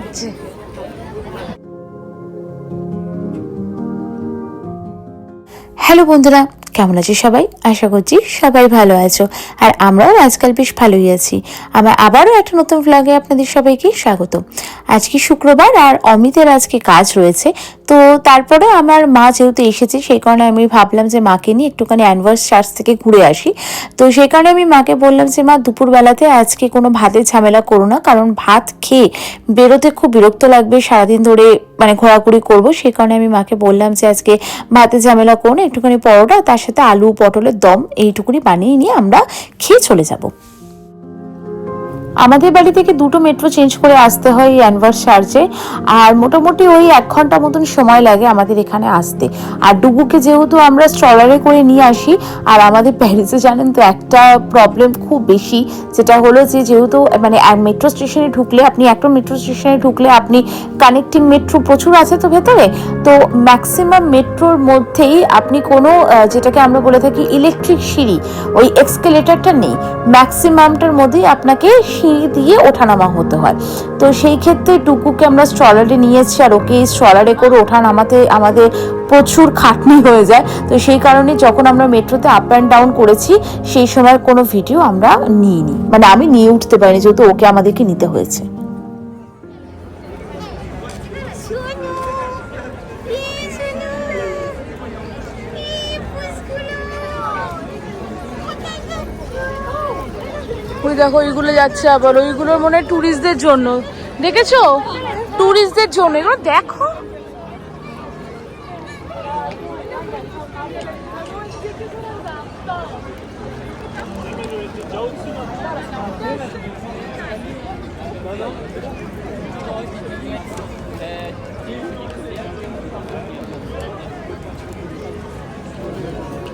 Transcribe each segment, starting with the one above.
লাগছে। হ্যালো বন্ধুরা কেমন আছো সবাই? আশা করছি সবাই ভালো আছো। আর আমরাও আজকাল বেশ ভালোই আছি। আমার আবারও একটা নতুন ভ্লগে আপনাদের সবাইকে স্বাগত। আজকে শুক্রবার আর অমিতের আজকে কাজ রয়েছে। তো তারপরে আমার মা যেহেতু এসেছে, সেই কারণে আমি ভাবলাম যে মাকে নিয়ে একটুখানি অ্যানভার্স চার্চ থেকে ঘুরে আসি। তো সেই কারণে আমি মাকে বললাম যে, মা, দুপুরবেলাতে আজকে কোনো ভাতের ঝামেলা করো না, কারণ ভাত খেয়ে বেরোতে খুব বিরক্ত লাগবে। সারাদিন ধরে মানে ঘোরাঘুরি করব। সেই কারণে আমি মাকে বললাম যে, আজকে ভাতে ঝামেলা করো না, একটুখানি পরোটা, তার সাথে আলু পটলের দম এইটুকুনি বানিয়ে নিয়ে আমরা খেয়ে চলে যাব। আমাদের বাড়ি থেকে দুটো মেট্রো চেঞ্জ করে আসতে হয় এই অ্যানভার্স চার্চে আর মোটামুটি ওই এক ঘণ্টা মতন সময় লাগে আমাদের এখানে আসতে। আর ডুবুকে যেহেতু আমরা স্ট্রলারে করে নিয়ে আসি, আর আমাদের প্যারিসে জানেন তো একটা প্রবলেম খুব বেশি, যেটা হলো যে যেহেতু মানে মেট্রো স্টেশনে ঢুকলে আপনি, একটা মেট্রো স্টেশনে ঢুকলে আপনি কানেক্টিং মেট্রো প্রচুর আছে তো ভেতরে? তো ম্যাক্সিমাম মেট্রোর মধ্যেই আপনি কোনো যেটাকে আমরা বলে থাকি ইলেকট্রিক সিঁড়ি, ওই এক্সকেলেটারটা নেই। ম্যাক্সিমামটার মধ্যেই আপনাকে সিঁড়ি দিয়ে ওঠানামা হতে হয়। তো সেই ক্ষেত্রে টুকুকে আমরা স্ট্রলারে নিয়েছি আর ওকে স্ট্রলারে করে ওঠা নামাতে আমাদের প্রচুর খাটনি হয়ে যায়। তো সেই কারণে যখন আমরা মেট্রোতে আপ অ্যান্ড ডাউন করেছি, সেই সময় কোনো ভিডিও আমরা নিইনি। মানে আমি নিয়ে উঠতে পারিনি, যেহেতু ওকে আমাদেরকে নিতে হয়েছে। ওই দেখো, ওইগুলো যাচ্ছে আবার। ওইগুলো মনে হয় ট্যুরিস্টদের জন্য। দেখেছ? ট্যুরিস্টদের জন্য। এগুলো দেখো।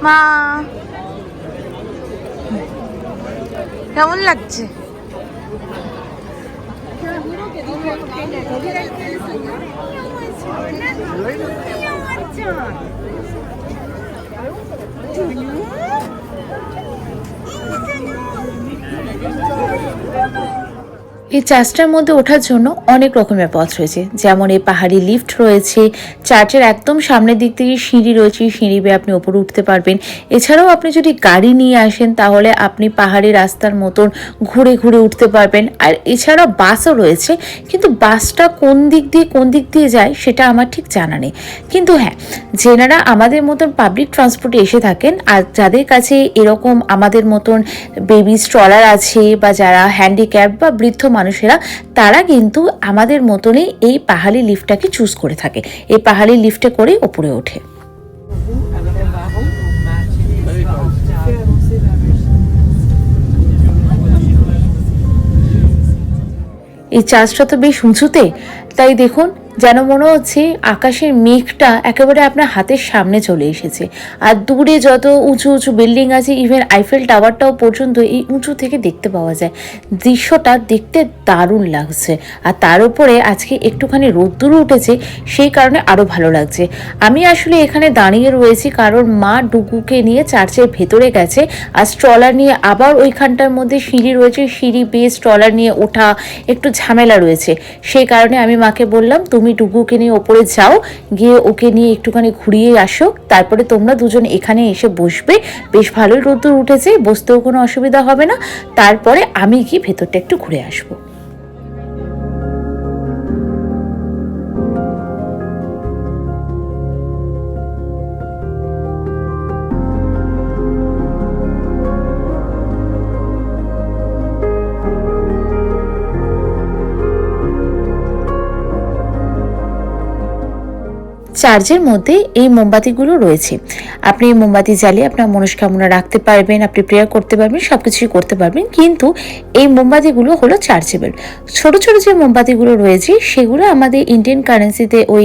মা। কেমন লাগছে এই চার্চটার মধ্যে ওঠার জন্য অনেক রকমের পথ রয়েছে। যেমন এই পাহাড়ি লিফট রয়েছে, চার্চের একদম সামনের দিক থেকে সিঁড়ি রয়েছে, সিঁড়ি বেয়ে আপনি ওপরে উঠতে পারবেন। এছাড়াও আপনি যদি গাড়ি নিয়ে আসেন, তাহলে আপনি পাহাড়ি রাস্তার মতন ঘুরে ঘুরে উঠতে পারবেন। আর এছাড়া বাসও রয়েছে, কিন্তু বাসটা কোন দিক দিয়ে, কোন দিক দিয়ে যায়, সেটা আমার ঠিক জানা নেই। কিন্তু হ্যাঁ যেনারা আমাদের মতন পাবলিক ট্রান্সপোর্টে এসে থাকেন, আর যাদের কাছে এরকম আমাদের মতন বেবি স্ট্রলার আছে, বা যারা হ্যান্ডিক্যাপ বা বৃদ্ধ মানুষেরা, তারা কিন্তু আমাদের মতনই এই পাহাড়ি লিফটটাকে চুজ করে থাকে। এই পাহাড়ি লিফটে করে উপরে ওঠে। এই চার্চটা তো বেশ উঁচুতে। তাই দেখুন, যেন মনে হচ্ছে আকাশের মেঘটা একেবারে আপনার হাতের সামনে চলে এসেছে। আর দূরে যত উঁচু উঁচু বিল্ডিং আছে ইভেন আইফেল টাওয়ারটাও পর্যন্ত এই উঁচু থেকে দেখতে পাওয়া যায়। দৃশ্যটা দেখতে দারুণ লাগছে। আর তার উপরে আজকে একটুখানি রোদ্দুর উঠেছে, সেই কারণে আরও ভালো লাগছে। আমি আসলে এখানে দাঁড়িয়ে রয়েছি কারণ মা ডুকুকে নিয়ে চার্চের ভেতরে গেছে। আর স্ট্রলার নিয়ে আবার ওইখানটার মধ্যে সিঁড়ি রয়েছে, সিঁড়ি বেয়ে স্ট্রলার নিয়ে ওঠা একটু ঝামেলা রয়েছে। সেই কারণে আমি মাকে বললাম, তুমি টুকুকে নিয়ে ওপরে যাও, গিয়ে ওকে নিয়ে একটুখানি ঘুরিয়ে আসো। তারপরে তোমরা দুজন এখানে এসে বসবে। বেশ ভালোই রোদ্দুর উঠেছে, বসতেও কোনো অসুবিধা হবে না। তারপরে আমি কি ভেতরটা একটু ঘুরে আসব। চার্চের মধ্যে এই মোমবাতিগুলো রয়েছে। আপনি এই মোমবাতি জ্বালিয়ে আপনার মনস্কামনা রাখতে পারবেন, আপনি প্রেয়ার করতে পারবেন সব কিছুই করতে পারবেন। কিন্তু এই মোমবাতিগুলো হলো চার্জেবল ছোট ছোট যে মোমবাতিগুলো রয়েছে, সেগুলো আমাদের ইন্ডিয়ান কারেন্সিতে ওই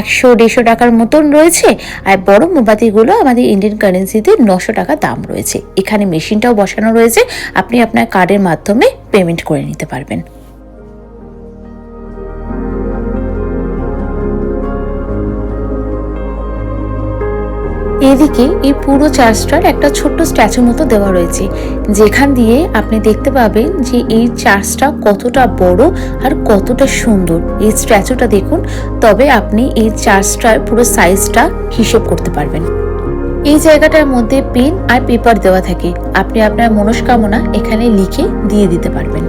একশো, দেড়শো টাকার মতন রয়েছে আর বড় মোমবাতিগুলো আমাদের ইন্ডিয়ান কারেন্সিতে নশো টাকা দাম রয়েছে। এখানে মেশিনটাও বসানো রয়েছে। আপনি আপনার কার্ডের মাধ্যমে পেমেন্ট করে নিতে পারবেন। এদিকে এই পুরো চার্চটার একটা ছোট্ট স্ট্যাচু মতো দেওয়া রয়েছে, যেখান দিয়ে আপনি দেখতে পাবেন যে এই চার্চটা কতটা বড় আর কতটা সুন্দর। এই স্ট্যাচুটা দেখুন, তবে আপনি এই চার্চটার পুরো সাইজটা হিসেব করতে পারবেন। এই জায়গাটার মধ্যে পেন আর পেপার দেওয়া থাকে, আপনি আপনার মনস্কামনা এখানে লিখে দিয়ে দিতে পারবেন।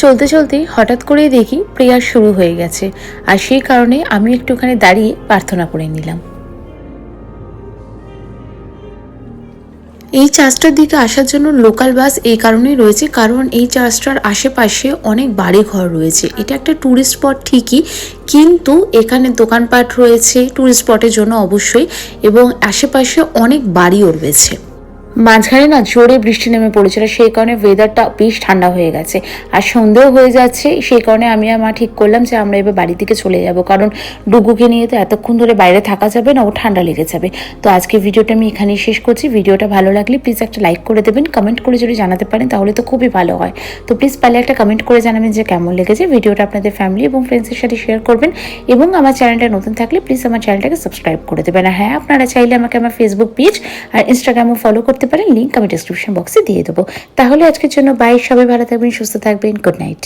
চলতে চলতে হঠাৎ করেই দেখি প্রেয়ার শুরু হয়ে গেছে, আর সেই কারণে আমি একটুখানি দাঁড়িয়ে প্রার্থনা করে নিলাম। এই চার্চটার দিকে আসার জন্য লোকাল বাস এই কারণেই রয়েছে, কারণ এই চার্চটার আশেপাশে অনেক বাড়ি ঘর রয়েছে। এটা একটা ট্যুরিস্ট স্পট ঠিকই, কিন্তু এখানে দোকানপাট রয়েছে ট্যুরিস্ট স্পটের জন্য অবশ্যই, এবং আশেপাশে অনেক বাড়িও রয়েছে। মাঝখানে না জোরে বৃষ্টি নেমে পড়েছিল, সেই কারণে ওয়েদারটা বেশ ঠান্ডা হয়ে গেছে। আর সন্ধেও হয়ে যাচ্ছে, সেই কারণে আমি মা ঠিক করলাম যে আমরা এবার বাড়ি থেকে চলে যাব। কারণ ডুগুকে নিয়ে তো এতক্ষণ ধরে বাইরে থাকা যাবে না, ও ঠান্ডা লেগে যাবে। তো আজকে ভিডিওটা আমি এখানেই শেষ করছি। ভিডিওটা ভালো লাগলে প্লিজ একটা লাইক করে দেবেন কমেন্ট করে যদি জানাতে পারেন তাহলে তো খুবই ভালো হয়। তো প্লিজ পারলে একটা কমেন্ট করে জানাবেন যে কেমন লেগেছে ভিডিওটা আপনাদের ফ্যামিলি এবং ফ্রেন্ডসের সাথে শেয়ার করবেন। এবং আমার চ্যানেলটা নতুন থাকলে প্লিজ আমার চ্যানেলটাকে সাবস্ক্রাইব করে দেবেন। হ্যাঁ আপনারা চাইলে আমাকে আমার ফেসবুক পেজ আর ইনস্টাগ্রামও ফলো করতে পারেন লিঙ্ক আমি ডিসক্রিপশন বক্সে দিয়ে দেবো। তাহলে আজকের জন্য বাই সবাই ভালো থাকবেন, সুস্থ থাকবেন গুড নাইট